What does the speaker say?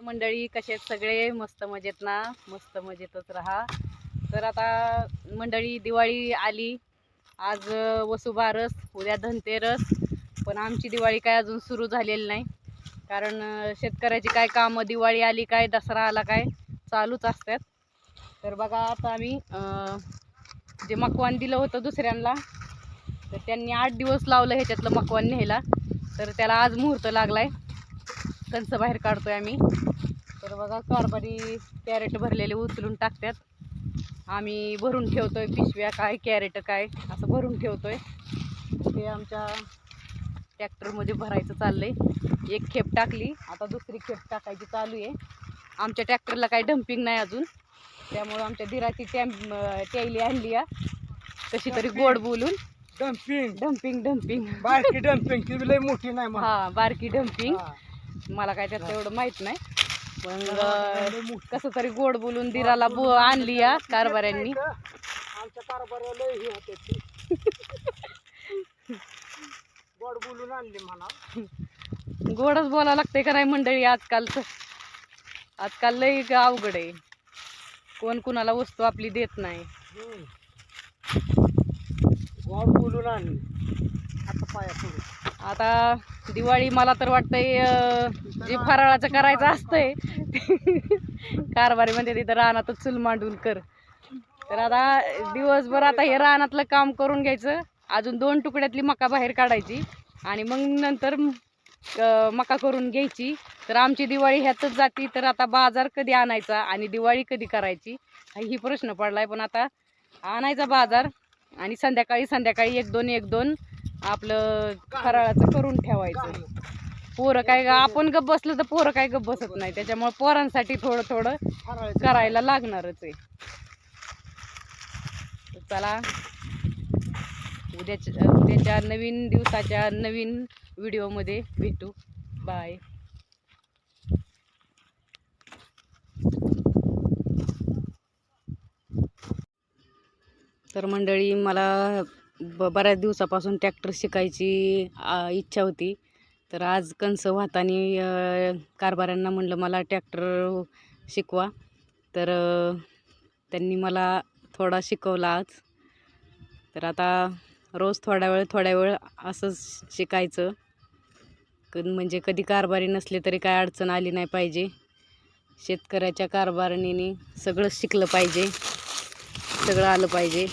मंडळी कसे सगळे? मस्त मजेत ना? मस्त मजेतच राहा. तर आता मंडळी दिवाळी आली. आज वसुबारस उद्या धनतेरस पण आमची दिवाळी काय अजून सुरू झालेली नाही. कारण शेतकऱ्याची काय कामं दिवाळी आली काय दसरा आला काय चालूच असतात. तर बघा आता आम्ही जे मकवान दिलं होतं दुसऱ्यांना तर त्यांनी आठ दिवस लावलं ह्याच्यातलं मकवान न्यायला. तर त्याला आज मुहूर्त लागला आहे कंच बाहेर काढतोय आम्ही. तर बघा कारभारी कॅरेट भरलेले उचलून टाकतात. आम्ही भरून ठेवतोय पिशव्या काय कॅरेट काय असं भरून ठेवतोय. ते आमच्या ट्रॅक्टरमध्ये भरायचं चाललंय. एक खेप टाकली. आता दुसरी खेप टाकायची चालू आहे. आमच्या ट्रॅक्टरला काही डम्पिंग नाही अजून. त्यामुळं आमच्या दिराची टॅम टॅली आणली या कशी तरी गोड बोलून. डम्पिंग डम्पिंग डम्पिंग बारकी डम्पिंग ती लय मोठी नाही. हा बारकी डम्पिंग. मला काय त्यात एवढं माहीत नाही. पण. कसं तरी गोड बोलून दिराला बो आणली या कारभाऱ्यांनी. आमच्या हे होते ती. गोड बोलून आणली म्हणा. गोडच बोलावं लागतंय का नाही मंडळी आजकालचं आजकाल लय ग अवघड आहे. कोण कुणाला वस्तू आपली देत नाही. गोड बोलून आणली. आता पाया पुढे आता दिवाळी मला तर वाटतंय जे फराळाचं करायचं असतंय कारभारी म्हणते तिथं रानातच चूल मांडून कर. तर आता दिवसभर आता हे रानातलं काम करून घ्यायचं. अजून दोन तुकड्यातली मका बाहेर काढायची आणि मग नंतर मका करून घ्यायची. तर आमची दिवाळी ह्यातच जाती. तर आता बाजार कधी आणायचा आणि दिवाळी कधी करायची ही प्रश्न पडलाय. पण आता आणायचा बाजार आणि संध्याकाळी संध्याकाळी एक दोन एक दोन आपलं फराळाचं करून ठेवायचं. पोरं काय ग- आपण गप बसलं तर पोरं काय गप बसत नाही. त्याच्यामुळे पोरांसाठी थोडं थोडं. करायला लागणारच आहे. चला. उद्याच्या उद्याच्या नवीन दिवसाच्या नवीन व्हिडिओमध्ये भेटू. बाय. तर मंडळी मला ब बऱ्याच दिवसापासून ट्रॅक्टर शिकायची इच्छा होती. तर आज कंस वाहतानी कारभाऱ्यांना म्हणलं मला ट्रॅक्टर शिकवा. तर त्यांनी मला थोडा शिकवला आज. तर आता रोज थोडा वेळ थोड्या वेळ असंच शिकायचं. क म्हणजे कधी कारभारी नसले तरी काय अडचण आली नाही पाहिजे. शेतकऱ्याच्या कारभारणीने सगळं शिकलं पाहिजे. सगळं आलं पाहिजे.